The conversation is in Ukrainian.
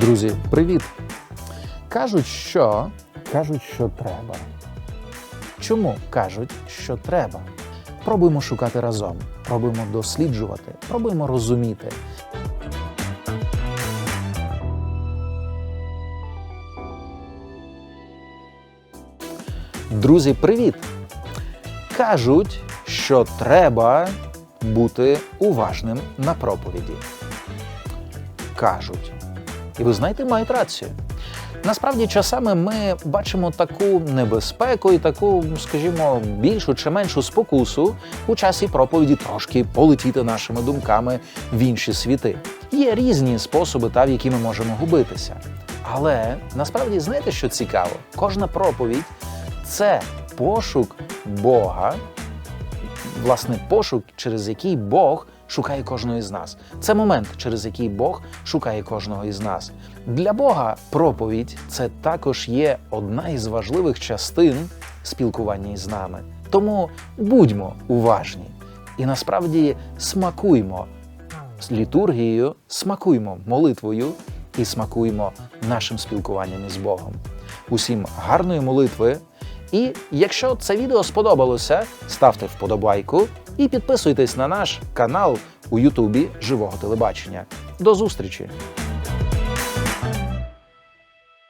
Друзі, привіт! Кажуть, що кажуть, що треба. Чому кажуть, що треба? Пробуємо шукати разом, пробуємо досліджувати, пробуємо розуміти. Друзі, привіт! Кажуть, що треба бути уважним на проповіді. Кажуть. І ви знаєте, мають рацію. Насправді, часами ми бачимо таку небезпеку і таку, скажімо, більшу чи меншу спокусу у часі проповіді трошки полетіти нашими думками в інші світи. Є різні способи, та в які ми можемо губитися. Але насправді знаєте, що цікаво? Кожна проповідь це пошук Бога, власне, пошук, через який Бог шукає кожного із нас. Це момент, через який Бог шукає кожного із нас. Для Бога проповідь це також є одна із важливих частин спілкування із нами. Тому будьмо уважні і насправді смакуймо з літургією, смакуймо молитвою і смакуймо нашим спілкуванням із Богом. Усім гарної молитви. І якщо це відео сподобалося, ставте вподобайку і підписуйтесь на наш канал у Ютубі Живого телебачення. До зустрічі!